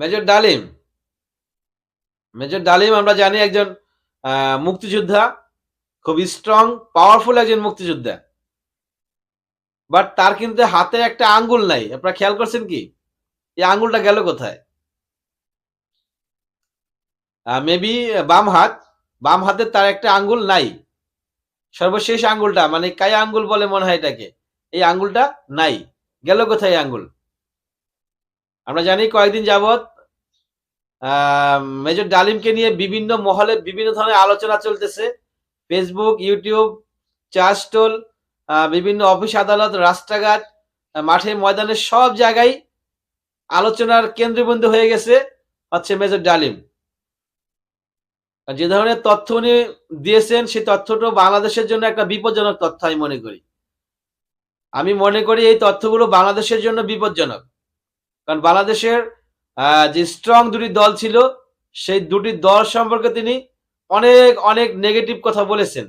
Major ডালিম। Major ডালিম আমরা জানি একজন মুক্তিযোদ্ধা, খুব স্ট্রং পাওয়ারফুল একজন মুক্তিযোদ্ধা। বাট তার কিন্তু হাতে একটা আঙ্গুল নাই। আপনারা খেয়াল করছেন কি? এই আঙ্গুলটা গেল কোথায়? মেবি বাম হাত। বাম হাতে তার একটা আঙ্গুল নাই। সর্বশেষ আঙ্গুলটা মানে কাই আঙ্গুল বলে মনে হয় এটাকে। এই আঙ্গুলটা নাই। গেল কোথায় আঙ্গুল? আমরা জানি কয়েকদিন যাবত মেজর ডালিমকে নিয়ে বিভিন্ন মহলে বিভিন্ন ধরনের আলোচনা চলতেছে। ফেসবুক ইউটিউব চা স্টল বিভিন্ন অফিস, আদালত, রাস্তাঘাট মাঠে, ময়দানে সব জায়গায় আলোচনার কেন্দ্রবিন্দু হয়ে গেছে হচ্ছে মেজর ডালিম। যে ধরনের তথ্য উনি দিয়েছেন, সেই তথ্যটা বাংলাদেশের জন্য একটা বিপজ্জনক তথ্য আমি মনে করি। আমি মনে করি এই তথ্যগুলো বাংলাদেশের জন্য বিপজ্জনক। কারণ বাংলাদেশের যে স্ট্রং দুটি দল ছিল, সেই দুটি দল সম্পর্কে তিনি অনেক অনেক নেগেটিভ কথা বলেছেন।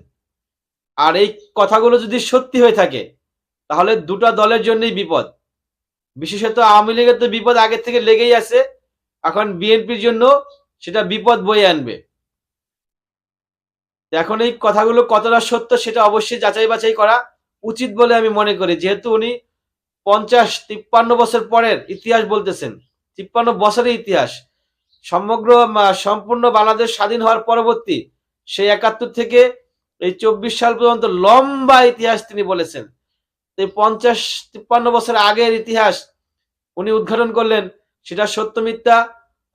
আর এই কথাগুলো যদি সত্যি হয়ে থাকে, তাহলে দুটো দলের জন্যই বিপদ। বিশেষত আওয়ামী লীগের তো বিপদ আগে থেকে লেগেই আছে, এখন বিএনপির জন্য সেটা বিপদ বয়ে আনবে। এখন এই কথাগুলো কতটা সত্য সেটা অবশ্যই যাচাই বাছাই করা উচিত বলে আমি মনে করি। যেহেতু উনি পঞ্চাশ, তিপ্পান্ন বছর পরের ইতিহাস বলতেছেন। তিপ্পান্ন বছরের ইতিহাস। সমগ্র সম্পূর্ণ বাংলাদেশ স্বাধীন হওয়ার পরবর্তী সেই একাত্তর থেকে এই চব্বিশ সাল পর্যন্ত লম্বা ইতিহাস তিনি বলেছেন। এই পঞ্চাশ, তিপ্পান্ন বছর আগের ইতিহাস উনি উদ্ঘাটন করলেন, সেটা সত্য মিথ্যা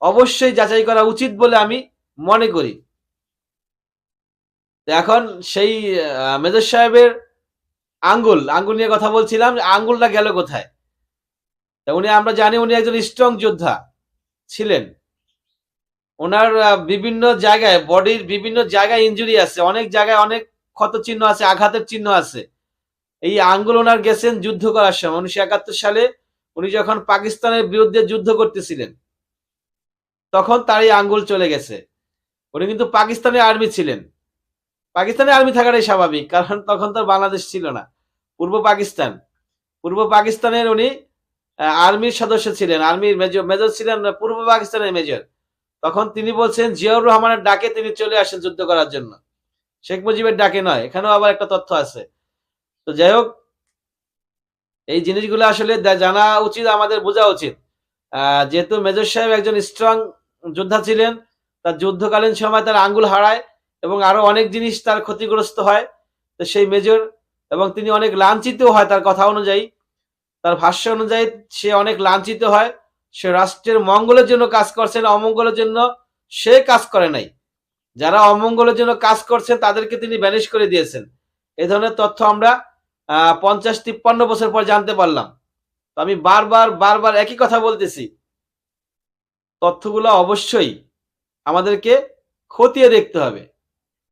অবশ্যই যাচাই করা উচিত বলে আমি মনে করি। এখন সেই মেজর সাহেবের আঙ্গুল আঙ্গুল নিয়ে কথা বলছিলাম, আঙ্গুলটা গেল কোথায়? উনি, আমরা জানি উনি একজন স্ট্রং যোদ্ধা ছিলেন। ওনার বিভিন্ন জায়গায়, বডির বিভিন্ন জায়গায় ইনজুরি আছে। অনেক জায়গায় অনেক ক্ষত চিহ্ন আছে, আঘাতের চিহ্ন আছে। এই আঙ্গুল ওনার গেছেন যুদ্ধ করার সময়। উনিশশো একাত্তর সালে উনি যখন পাকিস্তানের বিরুদ্ধে যুদ্ধ করতেছিলেন, তখন তার এই আঙ্গুল চলে গেছে। উনি কিন্তু পাকিস্তানের আর্মি ছিলেন। পাকিস্তানের আর্মি থাকাটাই স্বাভাবিক, কারণ তখন তো বাংলাদেশ ছিল না। পূর্ব পাকিস্তান। পূর্ব পাকিস্তানের উনি আর্মির সদস্য ছিলেন, আর্মির মেজর মেজর ছিলেন পূর্ব পাকিস্তানের মেজর। তখন তিনি বলছেন, জিয়াউর রহমানের ডাকে তিনি চলে আসেন যুদ্ধ করার জন্য। শেখ মুজিবের ডাকে নয়, এখানেও আবার একটা তথ্য আছে। তো যাই হোক, এই জিনিসগুলো আসলে জানা উচিত, আমাদের বোঝা উচিত। যেহেতু মেজর সাহেব একজন স্ট্রং যোদ্ধা ছিলেন, তার যুদ্ধকালীন সময় তার আঙ্গুল হারায় এবং আরও অনেক জিনিস তার ক্ষতিগ্রস্ত হয়। তো সেই মেজর এবং তিনি অনেক লাঞ্ছিত হয় তার কথা অনুযায়ী। তার ভাষ্য অনুযায়ী সে অনেক লাঞ্ছিত হয়। সে রাষ্ট্রের মঙ্গলের জন্য কাজ করছেন অমঙ্গলের জন্য সে কাজ করে নাই। যারা অমঙ্গলের জন্য কাজ করছেন তাদেরকে তিনি ব্যানিশ করে দিয়েছেন। এ ধরনের তথ্য আমরা পঞ্চাশ তিপ্পান্ন বছর পর জানতে পারলাম। তো আমি বারবার বারবার একই কথা বলতেছি। তথ্যগুলো অবশ্যই আমাদেরকে খতিয়ে দেখতে হবে।